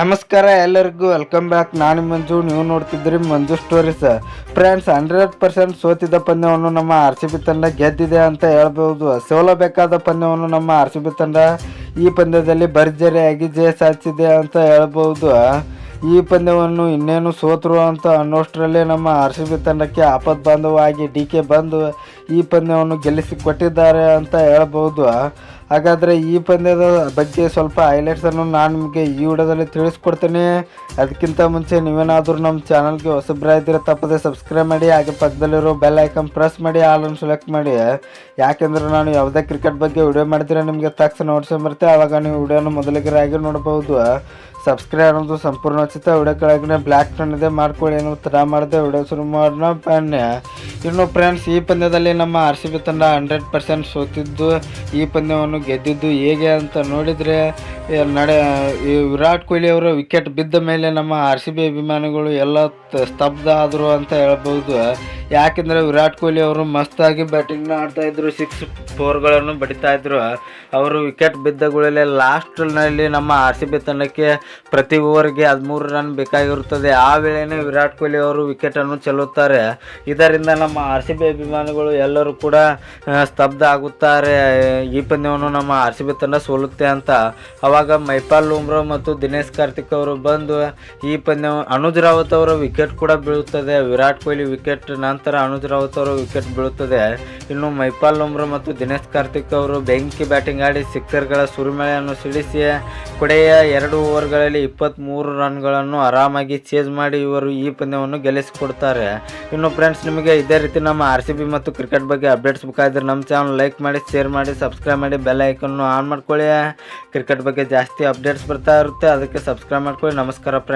ನಮಸ್ಕಾರ ಎಲ್ಲರಿಗೂ welcome back ನಾನು ಮಂಜು, ನೀವು ನೋಡ್ತಿದ್ರಿ Manju stories friends hundred percent ಸೋತಿದ್ದ ಪಂದ್ಯವನ್ನು ನಮ್ಮ ಆರ್ ಸಿ ಬಿ ತಂಡ ಗೆದ್ದಿದೆ ಅಂತ ಹೇಳ್ಬೋದು. ಸೋಲಬೇಕಾದ ಪಂದ್ಯವನ್ನು ನಮ್ಮ ಆರ್ ಸಿ ಬಿ ತಂಡ ಈ ಪಂದ್ಯದಲ್ಲಿ ಭರ್ಜರಿಯಾಗಿ ಜಯ ಸಾಧಿಸಿದೆ ಅಂತ ಹೇಳ್ಬೋದು. ಈ ಪಂದ್ಯವನ್ನು ಇನ್ನೇನು ಸೋತರು ಅಂತ ಅನ್ನೋಷ್ಟರಲ್ಲೇ ನಮ್ಮ ಆರ್ ಸಿ ಬಿ ತಂಡಕ್ಕೆ ಆಪತ್ ಬಾಂಧವವಾಗಿ ಡಿ ಕೆ ಬಂದು ಈ ಪಂದ್ಯವನ್ನು ಗೆಲ್ಲಿಸಿ ಕೊಟ್ಟಿದ್ದಾರೆ ಅಂತ ಹೇಳ್ಬೋದು. ಹಾಗಾದರೆ ಈ ಪಂದ್ಯದ ಬಗ್ಗೆ ಸ್ವಲ್ಪ ಹೈಲೈಟ್ಸನ್ನು ನಾನು ನಿಮಗೆ ಈ ವಿಡಿಯೋದಲ್ಲಿ ತಿಳಿಸ್ಕೊಡ್ತೀನಿ. ಅದಕ್ಕಿಂತ ಮುಂಚೆ ನೀವೇನಾದರೂ ನಮ್ಮ ಚಾನಲ್ಗೆ ಹೊಸಬ್ರಾಯಿದ್ರೆ ತಪ್ಪದೆ ಸಬ್ಸ್ಕ್ರೈಬ್ ಮಾಡಿ, ಹಾಗೆ ಪಕ್ಕದಲ್ಲಿರೋ ಬೆಲ್ ಐಕನ್ ಪ್ರೆಸ್ ಮಾಡಿ ಆಲನ್ನು ಸೆಲೆಕ್ಟ್ ಮಾಡಿ. ಯಾಕೆಂದರೆ ನಾನು ಯಾವುದೇ ಕ್ರಿಕೆಟ್ ಬಗ್ಗೆ ವಿಡಿಯೋ ಮಾಡಿದರೆ ನಿಮಗೆ ತಕ್ಷಣ ನೋಡ್ಸ್ಕೊಂಬರ್ತೆ ಆವಾಗ ನೀವು ವಿಡಿಯೋನ ಮೊದಲಿಗರಾಗಿ ನೋಡ್ಬೋದು. ಸಬ್ಸ್ಕ್ರೈಬ್ ಅನ್ನೋದು ಸಂಪೂರ್ಣ ಉಚಿತ. ವಿಡಿಯೋ ಕೆಳಗಡೆ ಬ್ಲ್ಯಾಕ್ ಟನ್ ಇದೆ. ಮಾಡ್ಕೊಳ್ಳಿ ಏನೋ ಥರ ಮಾಡಿದೆ ವಿಡಿಯೋ ಶುರು ಮಾಡೋಣ. ಬನ್ನಿ. ಇನ್ನು ಫ್ರೆಂಡ್ಸ್ ಈ ಪಂದ್ಯದಲ್ಲಿ ನಮ್ಮ ಆರ್ ಸಿ ಬಿ ತಂಡ ಹಂಡ್ರೆಡ್ ಪರ್ಸೆಂಟ್ ಸೋತಿದ್ದು, ಈ ಪಂದ್ಯವನ್ನು ಗೆದ್ದಿದ್ದು ಹೇಗೆ ಅಂತ ನೋಡಿದರೆ ನಡೆ, ಈ ವಿರಾಟ್ ಕೊಹ್ಲಿ ಅವರು ವಿಕೆಟ್ ಬಿದ್ದ ಮೇಲೆ ನಮ್ಮ ಆರ್ ಸಿ ಬಿ ಅಭಿಮಾನಿಗಳು ಎಲ್ಲ ಸ್ತಬ್ಧ ಆದರು ಅಂತ ಹೇಳ್ಬೋದು. ಯಾಕೆಂದರೆ ವಿರಾಟ್ ಕೊಹ್ಲಿ ಅವರು ಮಸ್ತಾಗಿ ಬ್ಯಾಟಿಂಗ್ನ ಆಡ್ತಾಯಿದ್ರು ಸಿಕ್ಸ್ ಫೋರ್ಗಳನ್ನು ಬಡಿತಾ ಇದ್ರು. ಅವರು ವಿಕೆಟ್ ಬಿದ್ದಗಳಲ್ಲೇ ಲಾಸ್ಟ್ನಲ್ಲಿ ನಮ್ಮ ಆರ್ ಸಿ ಬಿ ತಂಡಕ್ಕೆ ಪ್ರತಿ ಓವರ್ಗೆ ಹದಿಮೂರು ರನ್ ಬೇಕಾಗಿರುತ್ತದೆ. ಆ ವೇಳೆಯೇ ವಿರಾಟ್ ಕೊಹ್ಲಿ ಅವರು ವಿಕೆಟನ್ನು ಚೆಲ್ಲುತ್ತಾರೆ. ಇದರಿಂದ ನಮ್ಮ ಆರ್ ಸಿ ಬಿ ಅಭಿಮಾನಿಗಳು ಎಲ್ಲರೂ ಕೂಡ ಸ್ತಬ್ಧ ಆಗುತ್ತಾರೆ. ಈ ಪಂದ್ಯವನ್ನು ನಮ್ಮ ಆರ್ ಸಿ ಬಿ ತಂಡ ಸೋಲುತ್ತೆ ಅಂತ. ಆವಾಗ ಮೈಪಾಲ್ ಲೂಮ್ರಾ ಮತ್ತು ದಿನೇಶ್ ಕಾರ್ತಿಕ್ ಅವರು ಬಂದು ಈ ಪಂದ್ಯ ಅನುಜ್ ರಾವತ್ ಅವರ ವಿಕೆಟ್ ಕೂಡ ಬೀಳುತ್ತದೆ. ವಿರಾಟ್ ಕೊಹ್ಲಿ ವಿಕೆಟ್ ನಂತರ ಅನುಜ್ ರಾವತ್ ಅವರು ವಿಕೆಟ್ ಬೀಳುತ್ತದೆ. ಇನ್ನು ಮೈಪಾಲ್ ಲೂಮ್ರಾ ಮತ್ತು ದಿನೇಶ್ ಕಾರ್ತಿಕ್ ಅವರು ಬೆಂಕಿ ಬ್ಯಾಟಿಂಗ್ ಆಡಿ ಸಿಕ್ಸರ್ಗಳ ಸುರಿಮಳೆಯನ್ನು ಸಿಡಿಸಿ ಕೊಡೆಯ ಎರಡು ಓವರ್ಗಳಲ್ಲಿ ಇಪ್ಪತ್ತ್ಮೂರು ರನ್ಗಳನ್ನು ಆರಾಮಾಗಿ ಚೇಸ್ ಮಾಡಿ ಇವರು ಈ ಪಂದ್ಯವನ್ನು ಗೆಲ್ಲಿಸಿಕೊಡ್ತಾರೆ. ಇನ್ನು ಫ್ರೆಂಡ್ಸ್ ನಿಮಗೆ ಇದೇ ರೀತಿ ನಮ್ಮ ಆರ್ ಮತ್ತು ಕ್ರಿಕೆಟ್ ಬಗ್ಗೆ ಅಪ್ಡೇಟ್ಸ್ ಬೇಕಾದ್ರೆ ನಮ್ಮ ಚಾನಲ್ ಲೈಕ್ ಮಾಡಿ ಶೇರ್ ಮಾಡಿ ಸಬ್ಸ್ಕ್ರೈಬ್ ಮಾಡಿ ಬೆಲ್ ಐಕನ್ನು ಆನ್ ಮಾಡ್ಕೊಳ್ಳಿ. ಕ್ರಿಕೆಟ್ ಬಗ್ಗೆ ಜಾಸ್ತಿ ಅಪ್ಡೇಟ್ಸ್ ಬರ್ತಾ ಇರುತ್ತೆ, ಅದಕ್ಕೆ ಸಬ್ಸ್ಕ್ರೈಬ್ ಮಾಡ್ಕೊಳ್ಳಿ. ನಮಸ್ಕಾರ